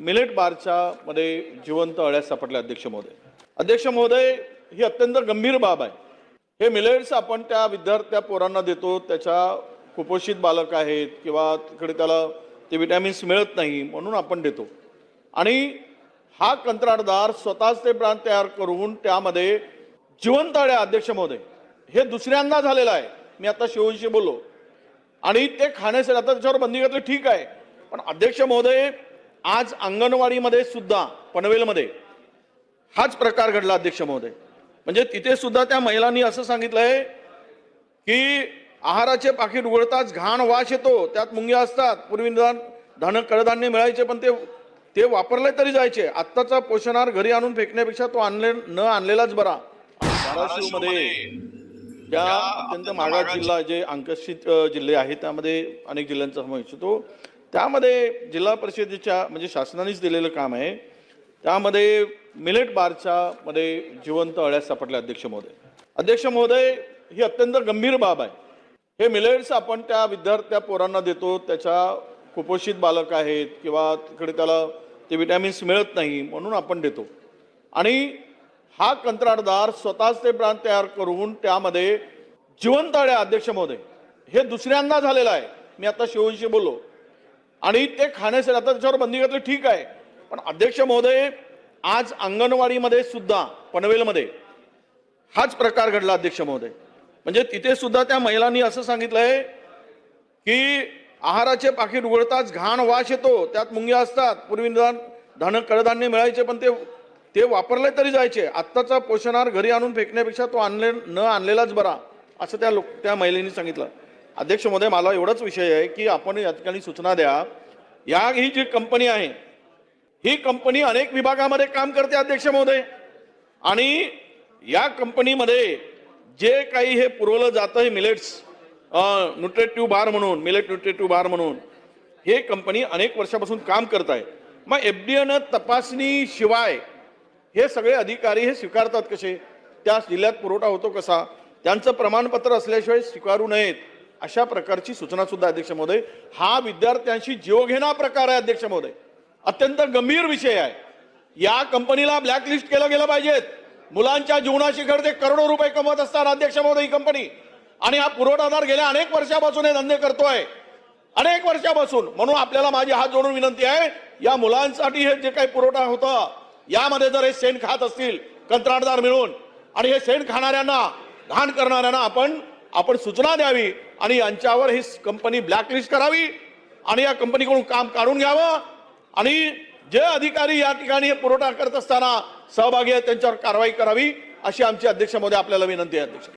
Millet बारच्या मध्ये जिवंत अळ्या सापडल्या अध्यक्ष महोदय. अध्यक्ष महोदय ही अत्यंत गंभीर बाब आहे. हे मिलेट्स आपण त्या विद्यार्थ्या पोरांना देतो त्याच्या कुपोषित बालक आहेत किंवा तिकडे त्याला ते विटॅमिन्स मिळत नाही म्हणून आपण देतो. आणि हा कंत्राटदार स्वतःच ते ब्रांड तयार करून त्यामध्ये जिवंत अळ्या अध्यक्ष महोदय हे दुसऱ्यांदा झालेलं आहे. मी आता शिवशी बोललो. आणि ते खाण्यासाठी आता त्याच्यावर बंदी घातली ठीक आहे. पण अध्यक्ष महोदय आज अंगणवाडीमध्ये सुद्धा पनवेलमध्ये हाच प्रकार घडला अध्यक्ष महोदय. म्हणजे तिथे सुद्धा त्या महिलांनी असं सांगितलंय की आहाराचे पाकिट उघडताच घाण वास येतो त्यात मुंग्या असतात. पूर्वी निदान धन कडधान्य मिळायचे पण ते ते वापरले तरी जायचे. आत्ताचा पोषणाहार घरी आणून फेकण्यापेक्षा तो आणले न आणलेलाच बरा. धाराशिवमध्ये ज्या अत्यंत मागास जिल्हा जे अंकशित जिल्हे आहेत त्यामध्ये अनेक जिल्ह्यांचा समावेश होतो. त्यामध्ये जिल्हा परिषदेच्या म्हणजे शासनानेच दिलेलं काम आहे. त्यामध्ये मिलेट बारच्या मध्ये जिवंत अळ्या सापडल्या अध्यक्ष महोदय. अध्यक्ष महोदय ही अत्यंत गंभीर बाब आहे. हे मिलेट्स आपण त्या विद्यार्थ्या पोरांना देतो त्याच्या कुपोषित बालक आहेत किंवा तिकडे त्याला ते विटॅमिन्स मिळत नाही म्हणून आपण देतो. आणि हा कंत्राटदार स्वतःच ते ब्रांड तयार करून त्यामध्ये जिवंत अळ्या अध्यक्ष महोदय हे दुसऱ्यांदा झालेलं आहे. मी आता शिवशी बोललो. आणि ते खाण्यासाठी आता त्याच्यावर बंदी घातली ठीक आहे. पण अध्यक्ष महोदय आज अंगणवाडीमध्ये सुद्धा पनवेलमध्ये हाच प्रकार घडला अध्यक्ष महोदय. म्हणजे तिथे सुद्धा त्या महिलांनी असं सांगितलंय की आहाराचे पाकिट उघडताच घाण वाश येतो त्यात मुंग्या असतात. पूर्वी निदान धन कडधान्य मिळायचे पण ते ते वापरले तरी जायचे. आत्ताचा पोषणाहार घरी आणून फेकण्यापेक्षा तो आणले न आणलेलाच बरा असं त्या लोक त्या महिलेनी सांगितलं. अध्यक्ष महोदय मला एवढाच विषय आहे की आपण या ठिकाणी सूचना द्या. या ही जी कंपनी आहे ही कंपनी अनेक विभागामध्ये काम करते अध्यक्ष महोदय आणि या कंपनीमध्ये जे काही हे पुरवलं जातं हे मिलेट्स न्यूट्रेटिव्ह बार म्हणून मिलेट न्यूट्रेटिव्ह बार म्हणून हे कंपनी अनेक वर्षापासून काम करत आहे. मग एफ डी एनं तपासणीशिवाय हे सगळे अधिकारी हे स्वीकारतात कसे? त्या जिल्ह्यात पुरवठा होतो कसा? त्यांचं प्रमाणपत्र असल्याशिवाय स्वीकारू नयेत. अशा प्रकारची सूचना सुद्धा अध्यक्ष महोदय. हा विद्यार्थ्यांशी जीवघेणा प्रकार आहे अध्यक्ष महोदय. अत्यंत गंभीर विषय आहे. या कंपनीला ब्लॅकलिस्ट केलं गेलं पाहिजेत. मुलांच्या जीवनाशी ते करोडो रुपये कमवत असताना अध्यक्ष महोदय ही कंपनी. आणि हा पुरवठादार गेल्या अनेक वर्षापासून हे धंदे करतोय अनेक वर्षापासून. म्हणून आपल्याला माझी हात जोडून विनंती आहे या मुलांसाठी हे जे काही पुरवठा होता यामध्ये जर हे शेण खात असतील कंत्राटदार मिळून आणि हे शेण खाणाऱ्यांना घाण करणाऱ्यांना आपण आपण सूचना द्यावी. आणि यांच्यावर ही कंपनी ब्लॅकलिस्ट करावी आणि या कंपनीकडून काम काढून घ्यावं. आणि जे अधिकारी या ठिकाणी हे पुरवठा करत असताना सहभागी आहेत त्यांच्यावर कारवाई करावी अशी आमची अध्यक्षामध्ये आपल्याला विनंती आहे अध्यक्ष.